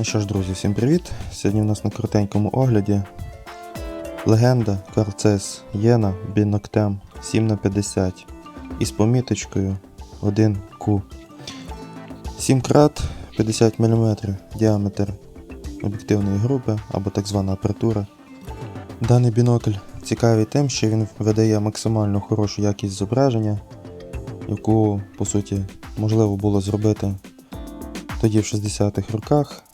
Ну що ж, друзі, всім привіт! Сьогодні у нас на коротенькому огляді легенда Карцес Єна Біноктем 7х50 із поміточкою 1Q. 7 крат 50 мм діаметр об'єктивної групи або так звана апертура. Даний бінокль цікавий тим, що він видає максимально хорошу якість зображення, яку, по суті, можливо було зробити тоді в 60-х роках.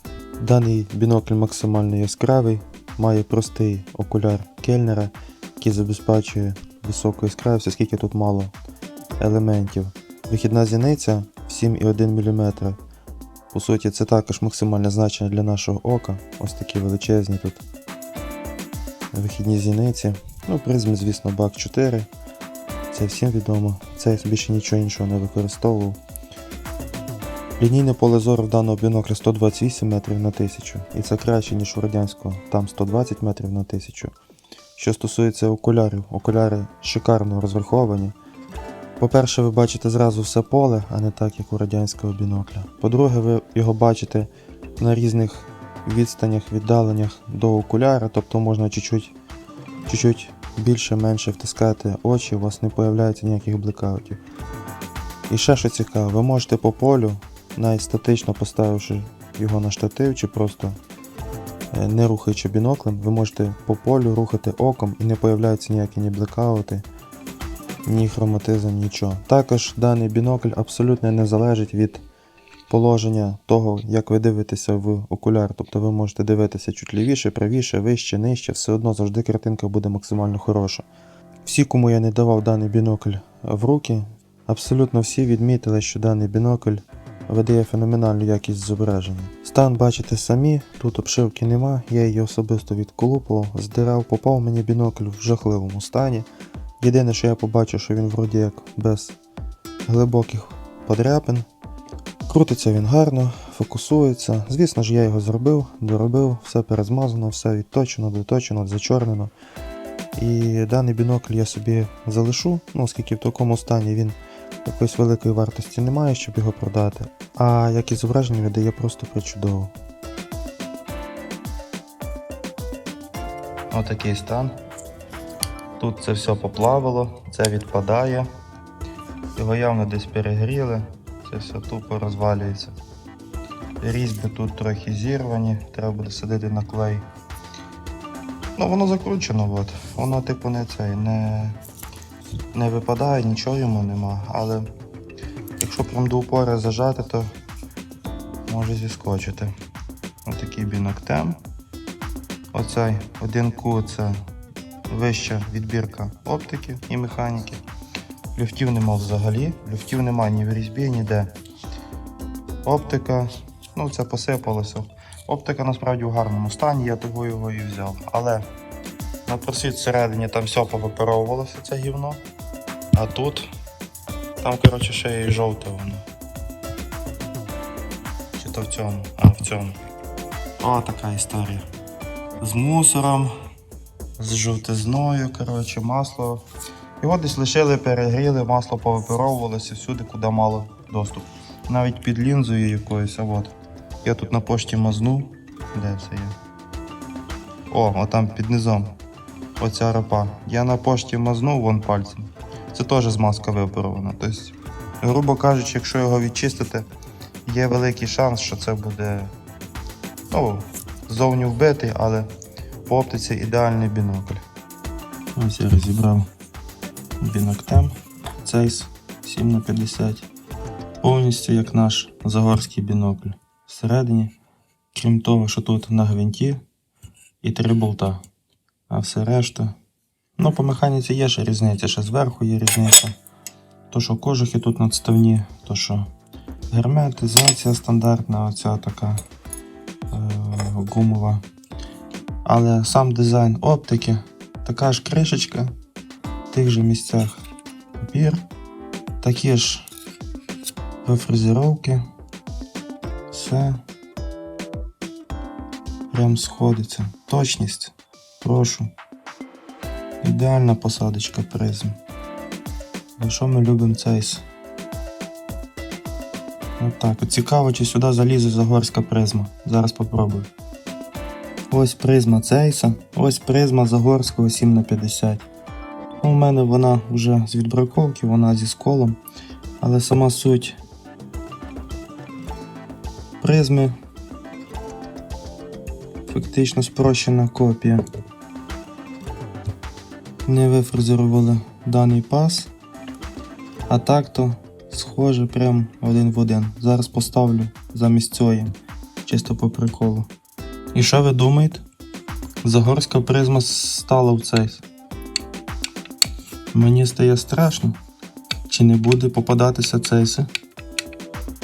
Даний бінокль максимально яскравий, має простий окуляр кельнера, який забезпечує високу яскравість, оскільки тут мало елементів. Вихідна зіниця 7,1 мм. По суті, це також максимальне значення для нашого ока. Ось такі величезні тут вихідні зіниці. Ну, призми, звісно, бак 4. Це всім відомо. Це я більше нічого іншого не використовував. Лінійне поле зору в даного бінокля 128 метрів на 1000, і це краще, ніж у радянського, там 120 метрів на 1000. Що стосується окулярів, окуляри шикарно розраховані. По-перше, ви бачите зразу все поле, а не так, як у радянського бінокля. По-друге, ви його бачите на різних відстанях, віддаленнях до окуляра, тобто можна чуть-чуть, більше-менше втискати очі, у вас не появляється ніяких блекаутів. І ще що цікаво, ви можете по полю, навіть статично поставивши його на штатив чи просто е, не рухаючи біноклем, ви можете по полю рухати оком і не появляються ніякі ні блекаути, ні хроматизм, нічого. Також даний бінокль абсолютно не залежить від положення того, як ви дивитеся в окуляр. Тобто ви можете дивитися чуть лівіше, правіше, вище, нижче, все одно завжди картинка буде максимально хороша. Всі, кому я не давав даний бінокль в руки, абсолютно всі відмітили, що даний бінокль видає феноменальну якість зображення. Стан бачите самі, тут обшивки нема, я її особисто відколупував, здирав, попав мені бінокль в жахливому стані. Єдине, що я побачив, що він вроді як без глибоких подряпин. Крутиться він гарно, фокусується. Звісно ж, я його зробив, доробив, все перезмазано, все відточено, доточено, зачорнено. І даний бінокль я собі залишу, ну, оскільки в такому стані він якоїсь великої вартості немає, щоб його продати. А якість зображення видає просто причудово. Отакий стан. Тут це все поплавило, це відпадає. Його явно десь перегріли, це все тупо розвалюється. Різьби тут трохи зірвані, треба буде садити на клей. Ну, воно закручено, от. воно типу не цей, не, не випадає, нічого йому нема. Але якщо прям до упора зажати, то може зіскочити. Отакий біноктем. Оцей 1Q це вища відбірка оптики і механіки. Люфтів нема взагалі, люфтів нема ні в різьбі, ніде. Оптика, ну це посипалося. Оптика насправді в гарному стані, я того його і взяв. Але на просвіт всередині там все повипаровувалося це гівно. А тут там, коротше, ще і жовте воно. Чи то в цьому? А, в цьому. О, така історія. З мусором, з жовтизною, коротше, масло. Його десь лишили, перегріли, масло повипаровувалося всюди, куди мало доступ. Навіть під лінзою якоюсь, а от. Я тут на пошті мазнув. Де це є? О, отам під низом. Оця ропа. Я на пошті мазнув вон пальцем. Це теж змазка випарована. Тобто, грубо кажучи, якщо його відчистити, є великий шанс, що це буде ну, зовні вбитий, але по оптиці ідеальний бінокль. Ось я розібрав біноктем Цейс 7х50. Повністю як наш загорський бінокль. Всередині, крім того, що тут на гвинті і три болта. А все решта. Ну, по механіці є ще різниця, ще зверху є різниця. То, що кожухи тут надставні, то що герметизація стандартна, оця така е, гумова. Але сам дизайн оптики, така ж кришечка в тих же місцях папір, такі ж рефрезеровки. Все прям сходиться. Точність. Прошу. Ідеальна посадочка призм. За що ми любимо цейс? От так. Так, от цікаво, чи сюди залізе загорська призма. Зараз попробую. Ось призма Цейса, ось призма Загорського 7х50. Ну, у мене вона вже з відбраковки, вона зі сколом. Але сама суть призми фактично спрощена копія. Не вифрезерували даний пас. А так то схоже прям один в один. Зараз поставлю замість цієї, чисто по приколу. І що ви думаєте? Загорська призма стала в цей. Мені стає страшно, чи не буде попадатися цейси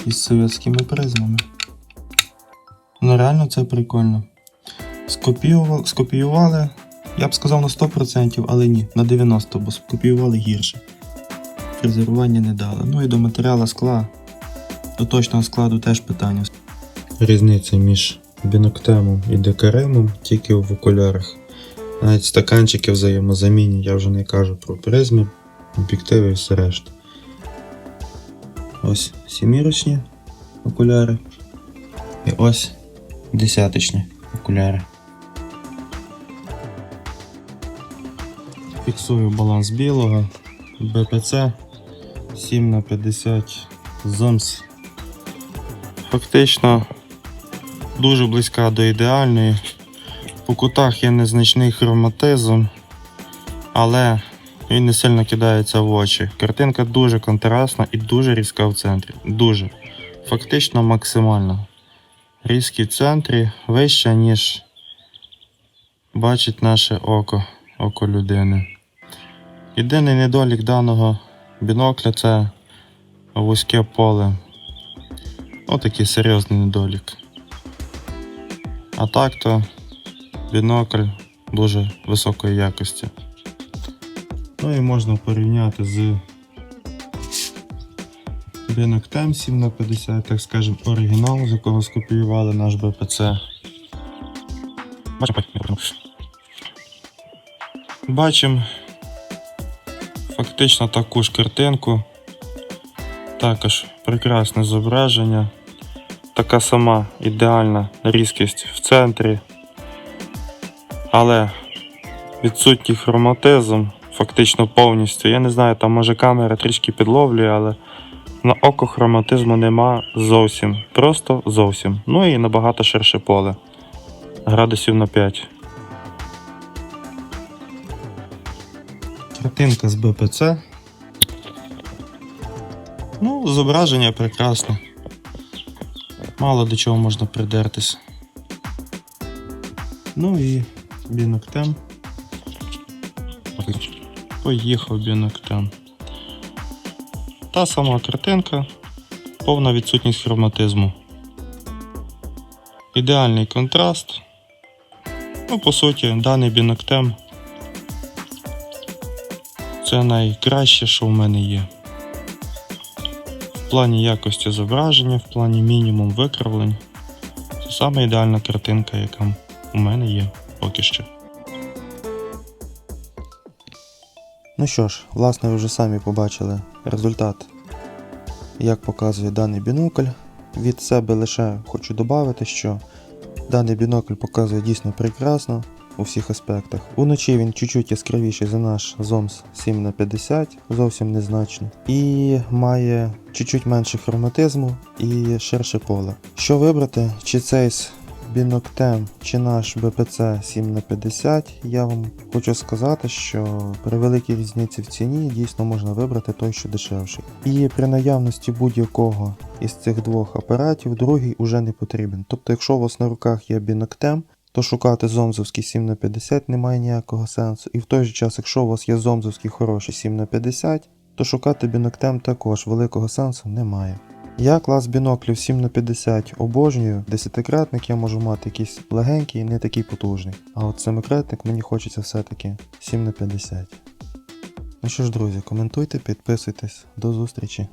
із совєтськими призмами. Ну реально це прикольно. Скопіювали, скопіювали, я б сказав на 100%, але ні, на 90%, бо скопіювали гірше. Фрезерування не дали. Ну і до матеріалу скла, до точного складу теж питання. Різниця між біноктемом і декаремом тільки в окулярах. Навіть стаканчики взаємозамінні, я вже не кажу про призми, об'єктиви і все решта. Ось сімірочні окуляри. І ось десяточні окуляри. Фіксую баланс білого. БПЦ 7 на 50 ЗОМС. Фактично дуже близька до ідеальної. По кутах є незначний хроматизм, але він не сильно кидається в очі. Картинка дуже контрастна і дуже різка в центрі. Дуже. Фактично максимально. Різкі в центрі вища, ніж бачить наше око, око людини. Єдиний недолік даного бінокля це вузьке поле. Отакий серйозний недолік. А так то бінокль дуже високої якості. Ну і можна порівняти з біноктем 7 на 50 так скажемо, оригінал, з якого скопіювали наш БПЦ. Бачимо, фактично таку ж картинку. Також прекрасне зображення. Така сама ідеальна різкість в центрі. Але відсутній хроматизм фактично повністю. Я не знаю, там може камера трішки підловлює, але на око хроматизму нема зовсім. Просто зовсім. Ну і набагато ширше поле. Градусів на 5. Картинка з БПЦ. Ну, зображення прекрасне. Мало до чого можна придертись. Ну і біноктем. Поїхав біноктем. Та сама картинка, повна відсутність хроматизму. Ідеальний контраст. Ну, по суті, даний біноктем це найкраще, що в мене є. В плані якості зображення, в плані мінімум викривлень. Це саме ідеальна картинка, яка у мене є поки що. Ну що ж, власне, ви вже самі побачили результат, як показує даний бінокль. Від себе лише хочу додати, що даний бінокль показує дійсно прекрасно у всіх аспектах. Уночі він чуть-чуть яскравіший за наш ZOMS 7х50, зовсім незначно. І має чуть-чуть менше хроматизму і ширше поле. Що вибрати, чи цей біноктем, чи наш БПЦ 7х50, я вам хочу сказати, що при великій різниці в ціні дійсно можна вибрати той, що дешевший. І при наявності будь-якого із цих двох апаратів другий уже не потрібен. Тобто, якщо у вас на руках є біноктем, то шукати зомзовський 7 на 50 немає ніякого сенсу. І в той же час, якщо у вас є зомзовський хороший 7 на 50, то шукати біноктем також великого сенсу немає. Я клас біноклів 7 на 50 обожнюю, десятикратник я можу мати якийсь легенький і не такий потужний. А от семикратник мені хочеться все-таки 7 на 50. Ну що ж, друзі, коментуйте, підписуйтесь, до зустрічі.